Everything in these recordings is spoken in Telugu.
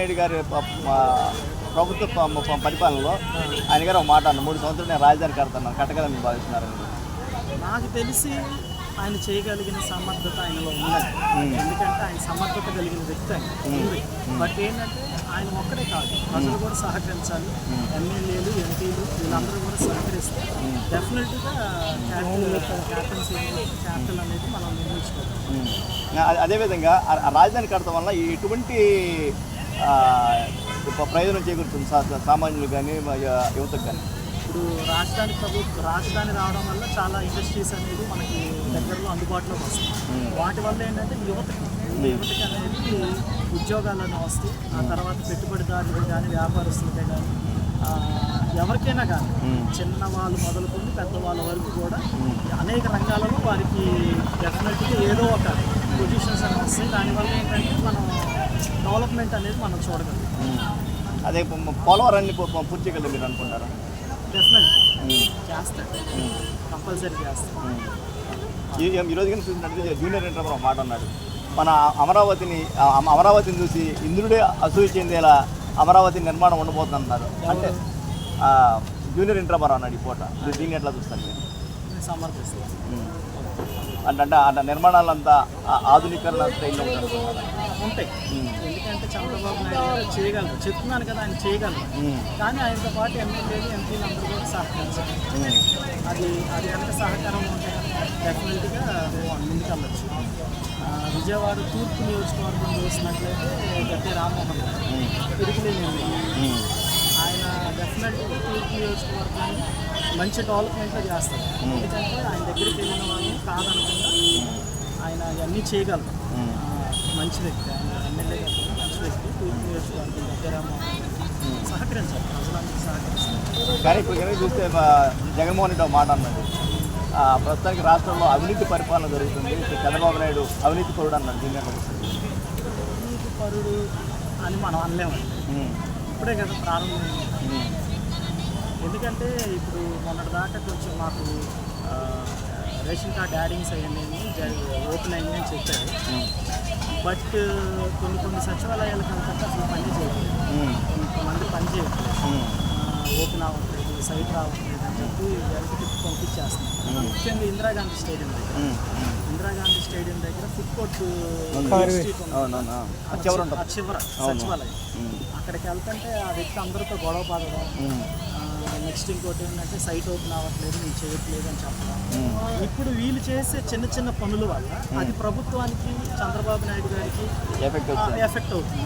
గారి ప- మా- ప్రభుత్వ పరిపాలనలో ఆయన గారు ఒక మాట అన్న మూడు సంవత్సరాలు నేను రాజధాని కడతాను కట్టగలని భావిస్తున్నారు నాకు తెలిసి ఆయన చేయగలిగిన సమర్థత ఆయనలో ఉన్నది. ఎందుకంటే ఆయన సమర్థత కలిగిన వ్యక్తి ఆయన ఉంది. బట్ ఏంటంటే ఆయన ఒక్కడే కాదు. ప్రజలు కూడా సహకరించాలి. ఎమ్మెల్యేలు ఎంపీలు వీళ్ళందరూ కూడా సహకరిస్తే డెఫినెట్గా క్యాపిటల్ క్యాపిటల్స్ క్యాపిటల్ అనేది మనం నిర్మించుకోవాలి అదే- అదేవిధంగా రాజధాని కడతాం వల్ల ఎటువంటి ప్రయోజనం చేకూరుతుంది సామాన్యులు కానీ యువతకు కానీ. ఇప్పుడు రాజధాని ప్రభుత్వ రాజధాని రావడం వల్ల చాలా ఇండస్ట్రీస్ అనేది మనకి దగ్గరలో అందుబాటులోకి వస్తాయి. వాటి వల్ల ఏంటంటే యువతకి యువతకి అనేది ఉద్యోగాలను వస్తాయి. ఆ తర్వాత పెట్టుబడిదారులకు కానీ వ్యాపారస్తులకే కానీ ఎవరికైనా కానీ చిన్న వాళ్ళు మొదలుకొని పెద్దవాళ్ళ వరకు కూడా అనేక రంగాలలో వారికి డెఫినెట్గా ఏదో ఒక పొజిషన్స్ అనేవి వస్తాయి. దానివల్ల ఏంటంటే డెవలప్మెంట్ అనేది మనం చూడగలుగుతాం. అదే పోలవరాన్ని ప- ప- పూర్తి చేయగలరు మీరు అనుకుంటారా? డెఫినెట్ చేస్తాడు. కంపల్సరీ చేస్తాడు. ఈ- ఈ రోజు కానీ చూసినట్టు జూనియర్ ఒక మాట అన్నాడు. మన అమరావతిని అమరావతిని చూసి ఇంద్రుడే అసూయ చెందేలా అమరావతి నిర్మాణం ఉండబోతుంది అన్నారు అంటే జూనియర్ ఎన్టీఆర్ అన్నాడు ఈ పూట. దీన్ని ఎట్లా చూస్తారు మీరు? నేను సమర్థిస్తాను. అంటే అంటే అంటే నిర్మాణాలంతా ఆధునీకరణ స్టైల్లో ఉంటారు ఉంటాయి. ఎందుకంటే చంద్రబాబు నాయుడు గారు చేయగలరు. చెప్తున్నాను కదా ఆయన చేయగలరు. కానీ ఆయనతో పాటు ఎమ్మెల్యేలు ఎంపీలు అందరూ కూడా సహకరించారు. అది అది కనుక సహకారం ఉంటే డెఫినెట్గా మేము ముందుకు వెళ్ళచ్చు. ఆ, విజయవాడ తూర్పు నియోజకవర్గం చూసినట్లయితే గట్టి రామ్మోహన్ గారు. తిరుగులేని ఆయన డెఫినెట్గా తూర్పు నియోజకవర్గాన్ని మంచి డెవలప్మెంట్లో చేస్తారు. ఎందుకంటే ఆయన దగ్గరికి వెళ్ళిన వాళ్ళు కాదనకుండా ఆయన అవన్నీ చేయగలరు. మంచి వ్యక్తి. ఆయన ఎమ్మెల్యే గారు మంచి వ్యక్తి. తూర్పు నియోజకవర్గం దగ్గర సహకరించాలి. ప్రజలందరూ సహకరిస్తారు. కానీ ఇప్పుడు చూస్తే జగన్మోహన్ రెడ్డి ఒక మాట అన్నాడు. ప్రస్తుతానికి రాష్ట్రంలో అవినీతి పరిపాలన జరుగుతుంది. చంద్రబాబు నాయుడు అవినీతి పరుడు అన్నాడు దీన్ని ఎట్లా చూస్తారు? నీతి పరుడు అని మనం అనలేమండి. ఇప్పుడే కదా ప్రారంభమైంది. ఎందుకంటే ఇప్పుడు మొన్నటి దాకా కొంచెం మాకు రేషన్ కార్డ్ యాడింగ్స్ అయ్యాయి ఓపెన్ అయ్యింది అని చెప్పారు బట్ కొన్ని కొన్ని సచివాలయాలకు వెళ్తుంటే అసలు పని చేయట్లేదు. కొంతమంది పని చేయట్లేదు. ఓపెన్ అవ్వట్లేదు సైట్ రావట్లేదు అని చెప్పి వెనక్కి తిప్పి పంపించేస్తున్నారు ముఖ్యంగా ఇందిరాగాంధీ స్టేడియం దగ్గర. ఇందిరాగాంధీ స్టేడియం దగ్గర ఫుడ్ కోర్ట్ చివర సచివాలయం. అక్కడికి వెళ్తుంటే ఆ వ్యక్తి అందరితో గొడవ పడడం. నెక్స్ట్ ఇంకోటి ఏంటంటే సైట్ ఓపెన్ అవ్వట్లేదు నేను చేయట్లేదు అని చెప్పడం. ఇప్పుడు వీళ్ళు చేసే చిన్న చిన్న పనుల వల్ల అది ప్రభుత్వానికి చంద్రబాబు నాయుడు గారికి ఎఫెక్ట్ అవుతుంది.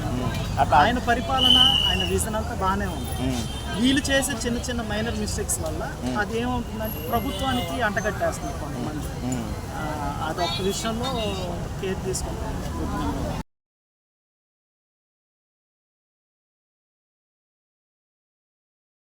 అట్లా ఆయన పరిపాలన ఆయన విజన్ అంతా బాగానే ఉంది. ఉమ్. వీళ్ళు చేసే చిన్న చిన్న మైనర్ మిస్టేక్స్ వల్ల అది ఏమవుతుందంటే ప్రభుత్వానికి అంటగట్టేస్తుంది కొంతమంది. అదొక విషయంలో కేర్ తీసుకుంటాం